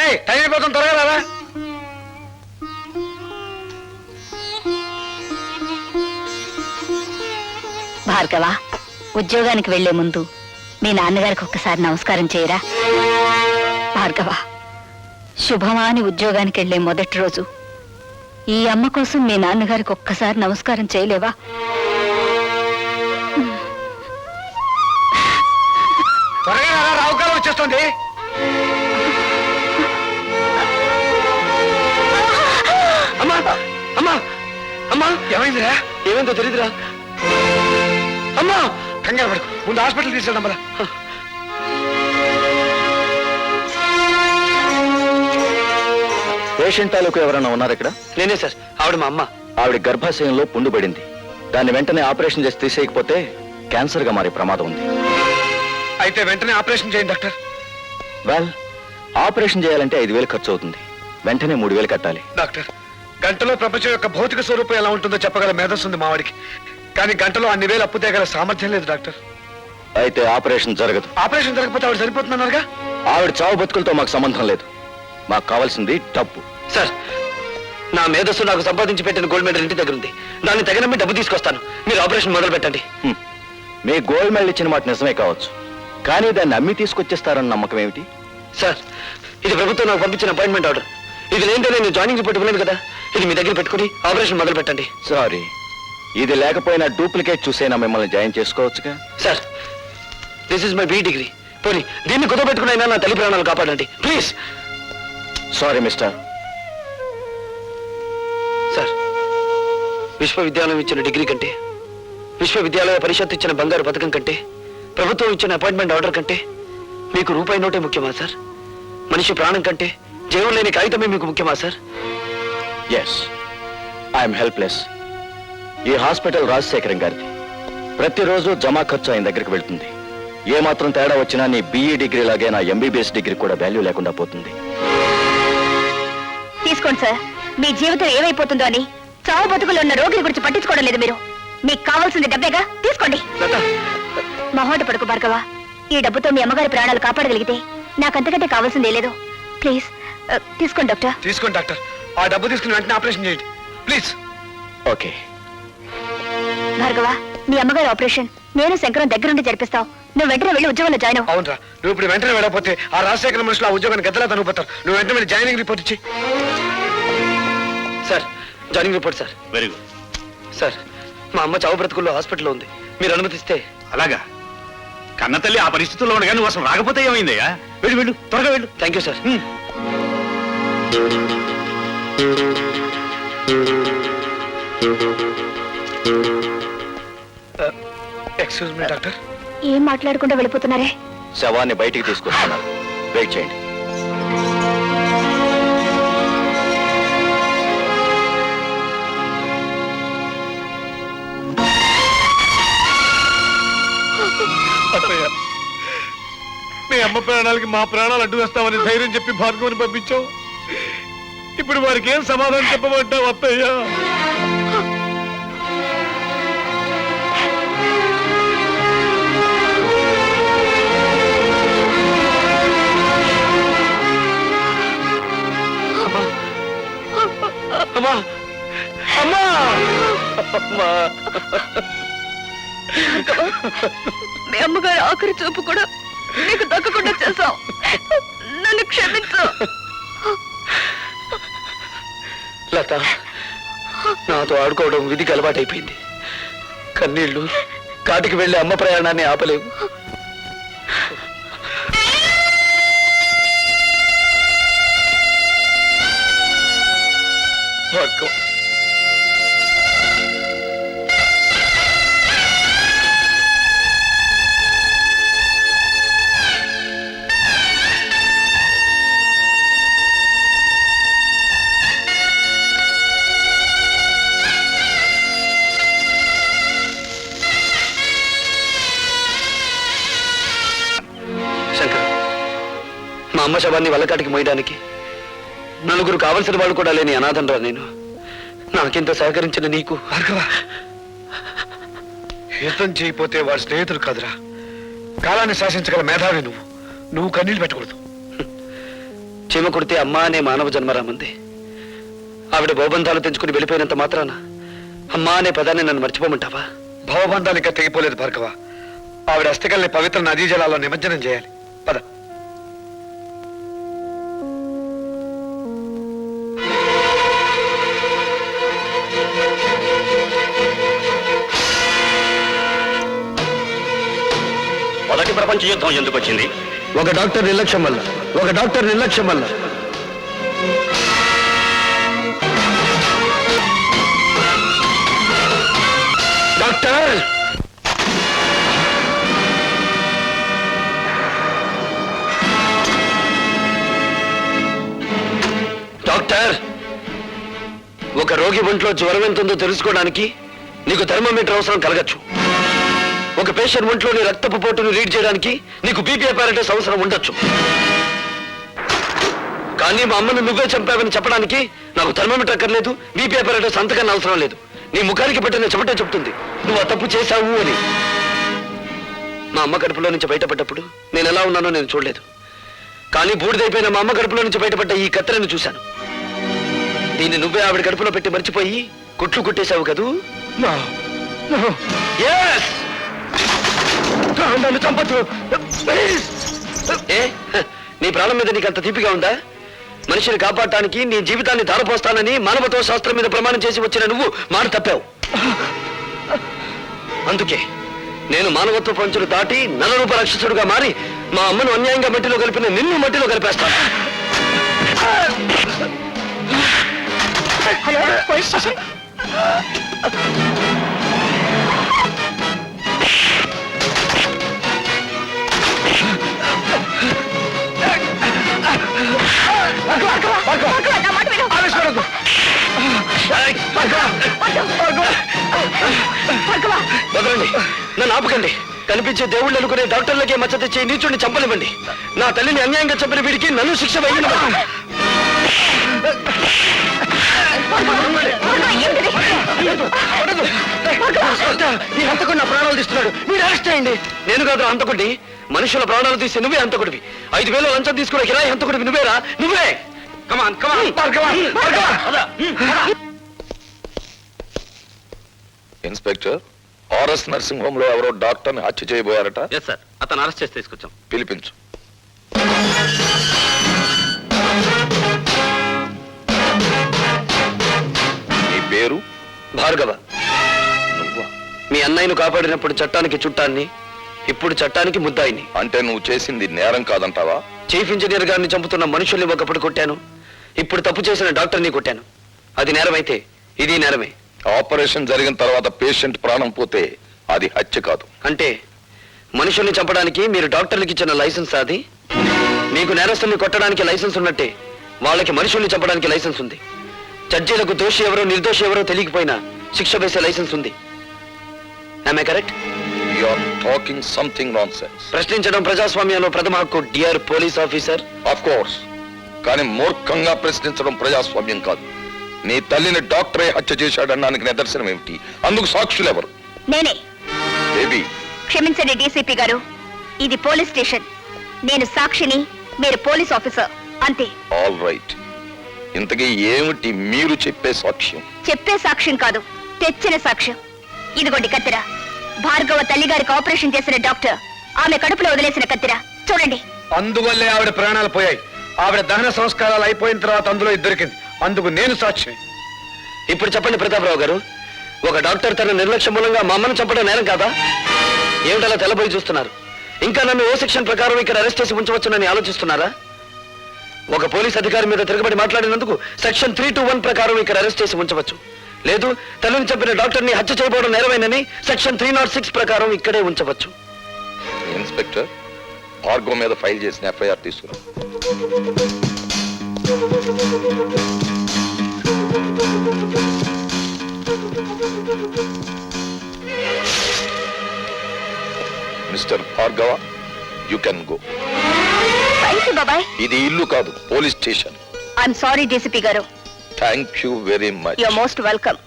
రే time అయిపోతుంది త్వరగా రాదా భార్గవ ఉద్యోగానికి వెళ్ళే ముందు మీ నాన్నగారికి ఒక్కసారి నమస్కారం చేయరా? భార్గవ శుభమా అని ఉద్యోగానికి వెళ్ళే మొదటి రోజు. ఈ అమ్మ కోసం మీ నాన్నగారికి ఒక్కసారి నమస్కారం చేయలేవా? ఏమైందిరా? ఏమైందో తెలియదురా అమ్మా! కంగారు పడుకు. ముందు హాస్పిటల్ తీసుకెళ్దాం మరా పేషెంట్ తాలూకు ఎవరైనా ఉన్నారు ఇక్కడ? నేనే సార్. ఆవిడ మా అమ్మ. ఆవిడ గర్భాశయంలో పుండు పడింది దాన్ని వెంటనే ఆపరేషన్ చేసి తీసేయకపోతే క్యాన్సర్గా మారే ప్రమాదం ఉంది. అయితే వెంటనే ఆపరేషన్ చేయండి డాక్టర్. వెల్ ఆపరేషన్ చేయాలంటే ఐదు వేలు ఖర్చు అవుతుంది. వెంటనే మూడు వేలు కట్టాలి. డాక్టర్. గంటలో ప్రపంచం యొక్క భౌతిక స్వరూపం ఎలా ఉంటుందో చెప్పగల మేధస్సు ఉంది మావాడికి కానీ గంటలో అన్ని వేలు అప్పు తేగల సామర్థ్యం లేదు డాక్టర్. అయితే ఆపరేషన్ జరగదు. ఆపరేషన్ జరగకపోతే ఆవిడ సరిపోతుందన్నారుగా? ఆవిడ చావు బతుకులతో మాకు సంబంధం లేదు. మాకు కావాల్సింది డబ్బు. సార్ నా మేధస్సు నాకు సంపాదించి పెట్టిన గోల్డ్ మెడల్ ఇంటి దగ్గర ఉంది. దాన్ని తగినమ్మి డబ్బు తీసుకొస్తాను. మీరు ఆపరేషన్ మొదలు పెట్టండి. మీ గోల్డ్ మెడల్ ఇచ్చిన మాట నిజమే కావచ్చు. కానీ దాన్ని అమ్మి తీసుకొచ్చేస్తారన్న నమ్మకం ఏమిటి? సార్ ఇది ప్రభుత్వం నాకు పంపించిన అపాయింట్మెంట్ ఆర్డర్. ఇది లేదంటే నేను జాయినింగ్ ఇవ్వలేదు కదా. ఇది మీ దగ్గర పెట్టుకుని ఆపరేషన్ మొదలు పెట్టండి. సారీ. ఇది లేకపోయినా డూప్లికేట్ చూసైనా మిమ్మల్ని join చేసుకోవచ్చుగా? Sir this is my B degree పోనీ దీన్ని కుదపెట్టుకునైనా నా తల్లి ప్రాణాలు కాపాడండి. Please sorry mister. సార్ విశ్వవిద్యాలయం ఇచ్చిన డిగ్రీ కంటే విశ్వవిద్యాలయ పరిషత్ ఇచ్చిన బంగారు పథకం కంటే ప్రభుత్వం ఇచ్చిన అపాయింట్మెంట్ ఆర్డర్ కంటే మీకు రూపాయి నోటే ముఖ్యమా సార్? మనిషి ప్రాణం కంటే జీవం లేని కాగితమే మీకు ముఖ్యమా సార్? ఎస్ ఐఎమ్ హెల్ప్లెస్ ఈ హాస్పిటల్ రాజశేఖరం గారిది. ప్రతిరోజు జమా ఖర్చు ఆయన దగ్గరికి వెళ్తుంది. ఏ మాత్రం తేడా వచ్చినా నీ బీఈ డిగ్రీ లాగే నా ఎంబీబీఎస్ డిగ్రీ కూడా వాల్యూ లేకుండా పోతుంది. తీసుకోండి సార్ మీ జీవితం ఏమైపోతుందో అని చావు బతుకులు ఉన్న రోగిని గురించి పట్టించుకోవడం లేదు మీరు. మీకు కావాల్సింది డబ్బేగా? తీసుకోండి. మొహోట పడుకు భార్గవ. ఈ డబ్బుతో మీ అమ్మగారి ప్రాణాలు కాపాడగలిగితే నాకంతకంటే కావాల్సిందే లేదు. ప్లీజ్ ఆ, తీసుకోండి డాక్టర్. తీసుకోండి డాక్టర్. ఆ డబ్బు తీసుకుని వెంటనే ఆపరేషన్ చేయండి ప్లీజ్. ఓకే. భార్గవ మీ అమ్మగారి ఆపరేషన్. నేను శంకరం దగ్గరుండి జరిపిస్తావు నువ్వు వెంటనే వెళ్ళి ఉద్యోగంలో జాయిన్ అవ్వు. అవునరా. నువ్వు ఇప్పుడు వెంటనే వెళ్ళకపోతే ఆ రాజశేఖర మనుషులు ఆ ఉద్యోగాన్ని గద్దలా తనుకుపోతారు నువ్వు వెంటనే వెళ్ళి జాయినింగ్ రిపోర్ట్ ఇచ్చి. Sir joining report sir. Very good. Sir మా అమ్మ చావు బ్రతుకుల్లో హాస్పిటల్లో ఉంది. మీరు అనుమతిస్తే. అలాగా? కన్నతల్లి ఆ పరిస్థితుల్లో ఉండగా నువ్వు అసలు రాకపోతే ఏమైందయ్యా? వెళ్ళు వెళ్ళు. త్వరగా వెళ్ళు. Thank you sir excuse me doctor ఏం మాట్లాడకుండా వెళ్ళిపోతున్నారే? శవాన్ని బయటికి తీసుకొస్తున్నాను వెయిట్ చేయండి. అత్తయ్య మీ అమ్మ ప్రాణాలకి మా ప్రాణాలు అడ్డు వేస్తామని ధైర్యం చెప్పి భార్గవని పంపించావు. ఇప్పుడు వారికి ఏం సమాధానం చెప్పమంటావు అత్తయ్య? అమ్మా! అమ్మా! అమ్మా! మీ అమ్మగారి ఆఖరి చూపు కూడా నీకు దక్కకుండా చేశాం నన్ను క్షమించు. లత నాతో ఆడుకోవడం విధికి అలవాటైపోయింది కన్నీళ్ళు కాటికి వెళ్ళి అమ్మ ప్రయాణాన్ని ఆపలేవు భార్గవ్. అమ్మ శవాన్ని వల్లకాటికి మోయడానికి నలుగురు కావలసిన వాళ్ళు కూడా లేని అనాథనరా నేను. నాకింత సహకరించిన నీకు భార్గవ యుద్ధం చేయకపోతే వాడు స్నేహితుడు కాదురా. కాలాన్ని శాసించగల మేధావి నువ్వు. నువ్వు కన్నీళ్ళు పెట్టకూడదు. చీమ కొడితే అమ్మా అనే మానవ జన్మరామంది ఆవిడ భవబంధాలు తెంచుకుని వెళ్ళిపోయినంత మాత్రాన అమ్మా అనే పదాన్ని నన్ను మర్చిపోమంటావా? భవబంధాలు ఇంకా తెగిపోలేదు భార్గవ. ఆవిడ అస్థికల్ని పవిత్ర నదీ జలాల్లో నిమజ్జనం చేయాలి. ప్రపంచ యుద్ధం ఎందుకు వచ్చింది? ఒక డాక్టర్ నిర్లక్ష్యం వల్ల ఒక డాక్టర్ నిర్లక్ష్యం వల్ల. డాక్టర్! డాక్టర్! ఒక రోగి ఒంట్లో జ్వరం ఎంత ఉందో తెలుసుకోవడానికి నీకు థర్మోమీటర్ అవసరం కలగచ్చు. ఒక పేషెంట్ ఒంట్లోని రక్తపు పోటును రీడ్ చేయడానికి నీకు బీపీ అపారటస్ అవసరం ఉండొచ్చు. కానీ మా అమ్మను నువ్వే చంపావని చెప్పడానికి నాకు థర్మోమీటర్ అక్కర్లేదు బీపీ అపారటస్ అంతకన్నా అవసరం లేదు. నీ ముఖానికి పెట్టిన చెమటే చెప్తుంది నువ్వు ఆ తప్పు చేశావు అని. మా అమ్మ కడుపులో నుంచి బయటపడ్డప్పుడు నేను ఎలా ఉన్నానో నేను చూడలేదు. కానీ బూడిదైపోయిన మా అమ్మ కడుపులో నుంచి బయటపడ్డ ఈ కత్తెరను చూశాను. దీన్ని నువ్వే ఆవిడ కడుపులో పెట్టి మర్చిపోయి కుట్లు కుట్టేశావు కదూ? Yes! నన్ను ప్లీజ్ ఏ? నీ ప్రాణం మీద నీకు అంత తీపిగా ఉందా? మనిషిని కాపాడటానికి నీ జీవితాన్ని ధారపోస్తానని మానవత్వ శాస్త్రం మీద ప్రమాణం చేసి వచ్చిన నువ్వు మాట తప్పావు. అందుకే నేను మానవత్వ పంచులు దాటి నలరూప రాక్షసుడుగా మారి మా అమ్మను అన్యాయంగా మట్టిలో కలిపిన నిన్ను మట్టిలో కలిపేస్తాను. Hello police station. వదలండి నన్ను ఆపకండి. కనిపించే దేవుళ్ళు అనుకునే డాక్టర్లకే మచ్చ తెచ్చి నీచుడిని చంపనివ్వండి. నా తల్లిని అన్యాయంగా చంపిన వీడికి నన్ను శిక్ష వేయనివ్వండి. ఈ హంతకుడు నా ప్రాణాలు తీస్తున్నాడు. మీరు అరెస్ట్ చేయండి. నేను కాదు హంతకుడిని. మనుషుల ప్రాణాలు తీసి నువ్వే హంతకుడివి. ఐదు వేలు లంచం తీసుకునే కిరాయి హంతకుడివి నువ్వేరా? నువ్వే. Come on come on inspector RS nursing హోమ్లో ఎవరో డాక్టర్ని హత్య చేయబోయారట. ఎస్ సార్ అతను అరెస్ట్ చేసి తీసుకొచ్చాం. పిలిపించు. నీ పేరు? భార్గవ. నువ్వా? మీ అన్నయ్యను కాపాడినప్పుడు చట్టానికి చుట్టాన్ని ఇప్పుడు చట్టానికి ముద్దాయిని. అంటే నువ్వు చేసింది నేరం కాదంటావా? చీఫ్ ఇంజనీర్ గారిని చంపుతున్న మనుషుల్ని ఒకప్పుడు కొట్టాను. ఇప్పుడు తప్పు చేసిన డాక్టర్ని కొట్టాను. అది నేరమైతే ఇది నేరమే. ఆపరేషన్ జరిగిన తర్వాత పేషెంట్ ప్రాణం పోతే అది హత్య కాదు. అంటే మనుషుల్ని చంపడానికి మీరు డాక్టర్లకు ఇచ్చిన లైసెన్స్ అది? మీకు నేరస్తుల్ని కొట్టడానికి లైసెన్స్ ఉన్నట్టే వాళ్ళకి మనుషుల్ని చంపడానికి లైసెన్స్ ఉంది. జడ్జీలకు దోషి ఎవరో నిర్దోషి ఎవరో తెలియకపోయినా శిక్ష వేసే లైసెన్స్ ఉంది. I correct are talking something nonsense ప్రశ్నించడం ప్రజాస్వామ్యంలో ప్రథమ హక్కు dear police officer. Of course కానీ మూర్ఖంగా ప్రశ్నించడం ప్రజాస్వామ్యం కాదు. నీ తల్లిని డాక్టరే హత్య చేశాడనడానికి నిదర్శనం ఏమిటి? అందుకు సాక్షులు ఎవరు నేనే. బేబీ. క్షమించండి డీసీపీ గారు. ఇది పోలీస్ స్టేషన్. నేను సాక్షిని మీరు పోలీస్ ఆఫీసర్. అంతే. ఆల్ రైట్ ఇంతకీ ఏమిటి మీరు చెప్పే సాక్ష్యం? చెప్పే సాక్ష్యం కాదు తెచ్చిన సాక్ష్యం. ఇదిగోండి కత్తిర. భార్గవ తల్లిగారికి ఆపరేషన్ చేసిన డాక్టర్. ఆమె కడుపులో వదిలేసిన కత్తిర. చూడండి. అందువల్లే ఆవిడ ప్రాణాలు పోయాయి. ఆవిడ దహన సంస్కారాలు అయిపోయిన తర్వాత అందులో ఇది దొరికింది. అందుకు నేను సాక్షి. ఇప్పుడు చెప్పండి ప్రతాపరావు గారు ఒక డాక్టర్ తన నిర్లక్ష్యం మూలంగా మా అమ్మను చంపడం నేరం కాదా? ఏమిటలా తెల్లబోయి చూస్తున్నారు? ఇంకా నన్ను ఓ సెక్షన్ ప్రకారం ఇక్కడ అరెస్ట్ చేసి ఉంచవచ్చునని ఆలోచిస్తున్నారా? ఒక పోలీస్ అధికారి మీద తిరగబడి మాట్లాడినందుకు సెక్షన్ త్రీ టూ వన్ ప్రకారం ఇక్కడ అరెస్ట్ చేసి ఉంచవచ్చు. లేదు తల్లిని చంపిన డాక్టర్ని హత్య చేయబోవడం నేరమేనని సెక్షన్ త్రీ నాట్ సిక్స్ ప్రకారం ఇక్కడే ఉంచవచ్చు. ఇన్స్పెక్టర్ ఆర్గో మీద ఫైల్ చేసిన ఎఫ్ఐఆర్ తీసుకురా. Mister Bhargava you can go thank you బాబాయ్. ఇది ఇల్లు కాదు police station. I'm sorry DCP గారు. Thank you very much your most welcome